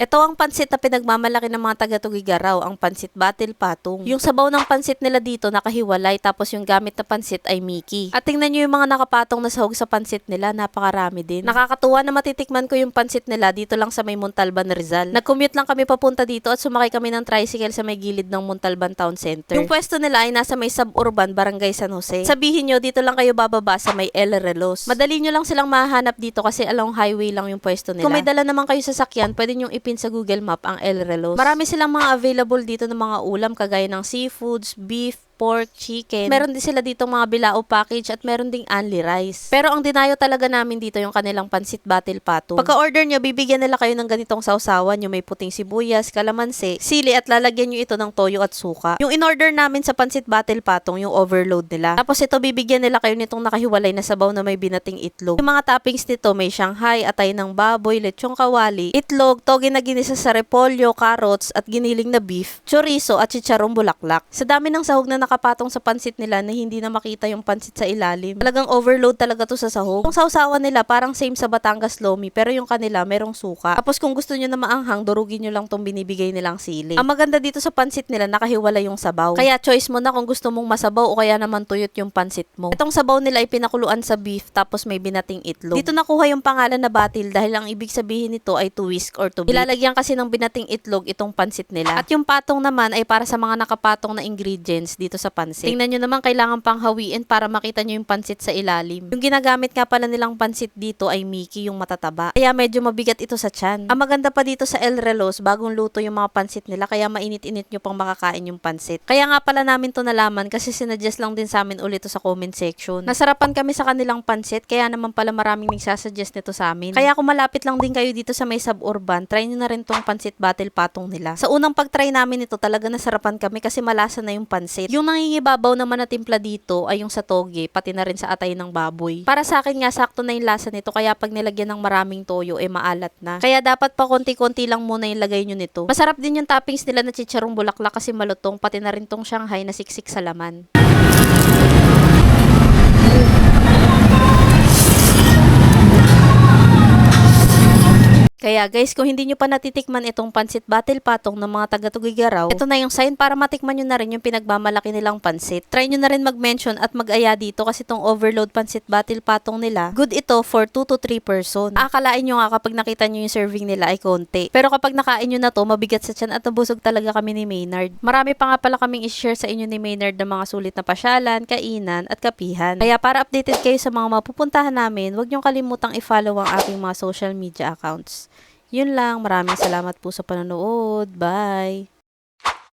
Ito ang pansit na pinagmamalaki ng mga taga-Tugigaraw, ang pansit Batil Patong. Yung sabaw ng pansit nila dito nakahiwalay tapos yung gamit na pansit ay Mickey. At tingnan nyo yung mga nakapatong na sahog sa pansit nila, napakarami din. Nakakatuwa na matitikman ko yung pansit nila dito lang sa may Montalban, Rizal. Nag-commute lang kami papunta dito at sumakay kami ng tricycle sa may gilid ng Montalban Town Center. Yung pwesto nila ay nasa may suburban, Barangay San Jose. Sabihin nyo, dito lang kayo bababa sa may El Relos. Madali nyo lang silang mahanap dito kasi along highway lang yung pwesto nila. Kung may dala naman kayo sa sakyan, pwede nyo ipin sa Google Map ang El Relos. Marami silang mga available dito ng mga ulam kagaya ng seafoods, beef, pork, chicken. Meron din sila dito mga bilao package at meron ding only rice. Pero ang dinayo talaga namin dito yung kanilang pansit batil pato. Pagka-order nyo, bibigyan nila kayo ng ganitong sausawan. Yung may puting sibuyas, kalamansi, sili at lalagyan nyo ito ng toyo at suka. Yung in-order namin sa pansit batil patong, yung overload nila. Tapos ito, bibigyan nila kayo nitong nakahiwalay na sabaw na may binating itlog. Yung mga toppings nito, may shanghai, atay ng baboy, lechong kawali, itlog, toge na ginisa sa repolyo, carrots, at giniling na beef, chorizo, at chicharong bulaklak. Sa dami ng sahog na nakapatong sa pansit nila na hindi na makita yung pansit sa ilalim. Talagang overload talaga to sa sahog. Yung sausawan nila parang same sa Batangas Lomi pero yung kanila merong suka. Tapos kung gusto nyo na maanghang, durugin nyo lang tong binibigay nilang sili. Ang maganda dito sa pansit nila, nakahiwala yung sabaw. Kaya choice mo na kung gusto mong masabaw o kaya naman tuyot yung pansit mo. Itong sabaw nila ay pinakuluan sa beef tapos may binating itlog. Dito nakuha yung pangalan na batil dahil ang ibig sabihin nito ay to whisk or to beat. Ilalagyan kasi ng binating itlog itong pansit nila. At yung patong naman ay para sa mga nakapatong na ingredients dito sa pansit. Tingnan nyo naman kailangan pang hawiin para makita nyo yung pansit sa ilalim. Yung ginagamit nga pala nilang pansit dito ay Mickey yung matataba. Kaya medyo mabigat ito sa tiyan. Ang maganda pa dito sa El Relos, bagong luto yung mga pansit nila kaya mainit-init nyo pang makakain yung pansit. Kaya nga pala namin to nalaman kasi sinadjust lang din sa amin ulit sa comment section. Nasarapan kami sa kanilang pansit kaya naman pala maraming nagsasuggest nito sa amin. Kaya kung malapit lang din kayo dito sa may suburban, try nyo na rin tong pansit battle patong nila. Sa unang pag-try namin ito talaga nasarapan kami kasi malasa na yung pansit. Yung nangingibabaw naman na timpla dito ay yung sa toge, pati na rin sa atay ng baboy. Para sa akin nga sakto na yung lasa nito kaya pag nilagyan ng maraming toyo eh maalat na. Kaya dapat pa konti-konti lang muna yung lagay nyo nito. Masarap din yung toppings nila na chicharong bulaklak kasi malutong pati na rin tong Shanghai na siksik sa laman. Kaya guys, kung hindi nyo pa natitikman itong pansit battle patong ng mga taga-Tugigaraw, ito na yung sign para matikman nyo na rin yung pinagmamalaki nilang pansit. Try nyo na rin mag-mention at mag-aya dito kasi itong overload pansit battle patong nila, good ito for 2 to 3 person. Akalain nyo nga kapag nakita nyo yung serving nila ay konti. Pero kapag nakain nyo na to, mabigat sa tiyan at nabusog talaga kami ni Maynard. Marami pa nga pala kaming i-share sa inyo ni Maynard ng mga sulit na pasyalan, kainan, at kapihan. Kaya para updated kayo sa mga mapupuntahan namin, huwag nyo kalimutang i-follow ang aking mga social media accounts. Yun lang. Maraming salamat po sa panonood. Bye!